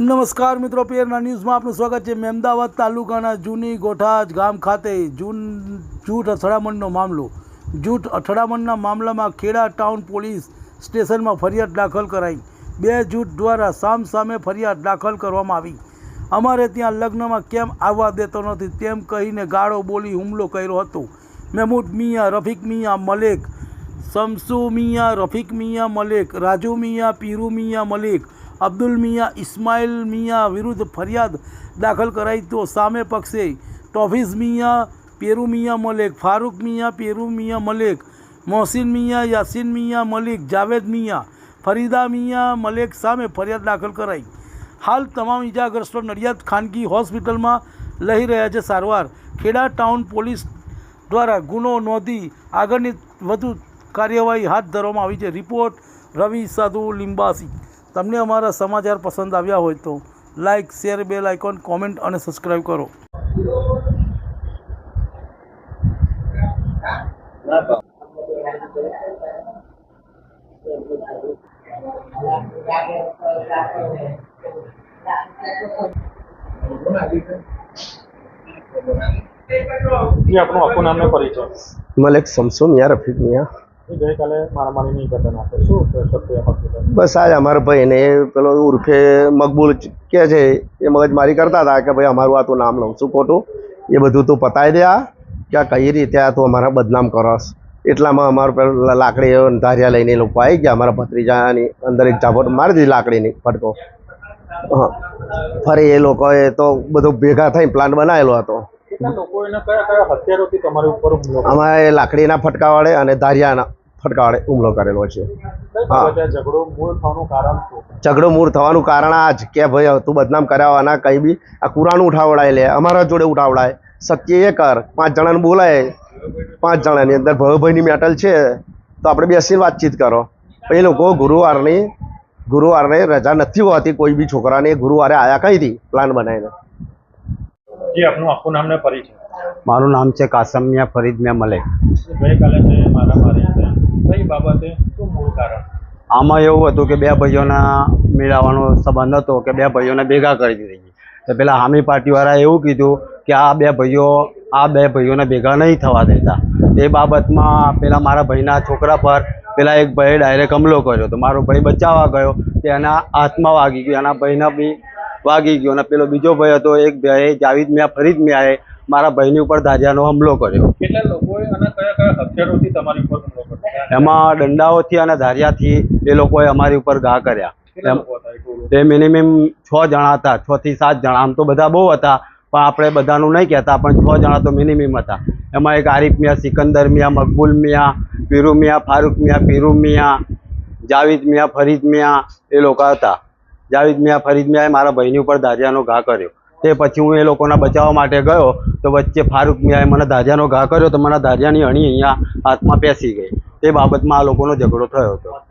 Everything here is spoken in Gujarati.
નમસ્કાર મિત્રો પેરના ન્યૂઝમાં આપનું સ્વાગત છે. મહેમદાવાદ તાલુકાના જૂની ગોઠાજ ગામ ખાતે જૂન, જૂઠ અથડામણનો મામલો. જૂઠ અથડામણના મામલામાં ખેડા ટાઉન પોલીસ સ્ટેશનમાં ફરિયાદ દાખલ કરાઈ. બે જૂથ દ્વારા સામ સામે ફરિયાદ દાખલ કરવામાં આવી. અમારે ત્યાં લગ્નમાં કેમ આવવા દેતો નથી તેમ કહીને ગાળો બોલી હુમલો કર્યો હતો. મહેમૂદ મિયા, રફીક મિયા, મલેક, શમસુ મિયા, રફીક મિયા, મલેક, રાજુ મિયા, પીરુ મિયા, મલિક અબ્દુલ મિયા, ઇસ્માઇલ મિયા વિરુદ્ધ ફરિયાદ દાખલ કરાઈ તો સામે પક્ષે ટોફિઝ મિયા, પેરુ મિયા મલેક, ફારૂક મિયા, પેરુ મિયા મલેક, મોહસિન મિયા, યાસીન મિયા મલિક, જાવેદ મિયા, ફરીદા મિયા મલેક સામે ફરિયાદ દાખલ કરાઈ. હાલ તમામ ઇજાગ્રસ્તો નડિયાદ ખાનગી હોસ્પિટલમાં લઈ રહ્યા છે સારવાર. ખેડા ટાઉન પોલીસ દ્વારા ગુનો નોંધી આગળની વધુ કાર્યવાહી હાથ ધરવામાં આવી છે. રિપોર્ટ રવિ સાધુ લિંબાસી. તમને અમારા સમાચાર પસંદ આવ્યા હોય તો like share bell icon comment અને સબસ્ક્રાઈબ કરો. જી આપણું આખું નામનો પરિચય. મલેક શમસુ મિયા રફીક મિયા. બસ આજ અમારા ભાઈને પેલો ઉર્ફે મકબૂલ કે છે એ મગજમારી કરતા હતા કે ભાઈ અમારું આ તું નામ લઉં છું ખોટું. એ બધું તું પતાવી દે આ કે આ કઈ રીતે આ તું અમારા બદનામ કરસ. એટલામાં અમારું પેલું લાકડી ધારિયા લઈને લોકો આવી ગયા અમારા ભત્રીજાની અંદર એક ઝાપટ મારી દીધી લાકડીની ફટકો. હા. ફરી એ લોકોએ તો બધું ભેગા થઈ પ્લાન બનાવેલો હતો? અમારે લાકડીના ફટકા વડે અને ધારિયાના. ફટકા હુમલો કરેલો છે. ઝઘડો મૂળ થવાનું કારણ શું? ઝઘડો મૂળ થવાનું કારણ આ જ કે ભાઈ તું બદનામ કરાવવાના કંઈ બી આ કુરાનું ઉઠાવડાય લે અમારા જોડે ઉઠાવડાય. શક્ય એ કર પાંચ જણાને બોલાય. પાંચ જણાની અંદર ભવભાઈની મેટલ છે તો આપણે બેસીને વાતચીત કરો. એ લોકો ગુરુવારની ગુરુવારને રજા નથી હોતી કોઈ બી છોકરાને ગુરુવારે આયા કઈ હતી પ્લાન બનાવીને. જી આપનું આખું નામને પરિચય. મારું નામ છે કાસમિયા ફરીદ મેં મલેક. ગઈકાલે છે મારામારી છે કઈ બાબતે શું મૂળ કારણ? આમાં એવું હતું કે બે ભાઈઓના મેળવવાનો સંબંધ હતો કે બે ભાઈઓને ભેગા કરી દીધી. તો પેલા હામી પાર્ટીવાળાએ એવું કીધું કે આ બે ભાઈઓ, આ બે ભાઈઓને ભેગા નહીં થવા દેતા. એ બાબતમાં પેલા મારા ભાઈના છોકરા પર પેલા એક ભાઈએ ડાયરેક્ટ હમલો કર્યો તો મારો ભાઈ બચાવવા ગયો. તે એના હાથમાં વાગી ગયો, એના ભાઈના બી વાગી ગયો અને પેલો બીજો ભાઈ હતો, એક ભાઈ જાવીદ મિયા ફરીદ મિયાએ મારા ભાઈની ઉપર દારિયાનો હુમલો કર્યો. કેટલા લોકોએ અને કયા કયા હથિયારોથી તમારી ઉપર હુમલો કર્યો? એમાં દંડાઓથી અને ધારિયાથી એ લોકોએ અમારી ઉપર ઘા કર્યા. તે મિનિમમ છ જણા હતા છ થી સાત જણા. આમ તો બધા બહુ હતા પણ આપણે બધાનું નહીં કહેતા પણ છ જણા તો મિનિમમ હતા. એમાં એક આરિફ મિયા સિકંદર મિયા મકબૂલ મિયા પીરુ મિયા ફારૂક મિયા પીરુ મિયા જાવીદ મિયા ફરીદ મિયા એ લોકો હતા. જાવીદ મિયા ફરીદ મિયાએ મારા ભાઈની ઉપર દારિયાનો ઘા કર્યો. તે પછી હું એ લોકોના બચાવવા માટે ગયો, તો વચ્ચે ફારૂક મિયાએ મને ધાજાનો ઘા કર્યો, તો મને ધાજાની અણી અહીંયા હાથમાં પેસી ગઈ. તે બાબતમાં આ લોકોનો ઝઘડો થયો હતો.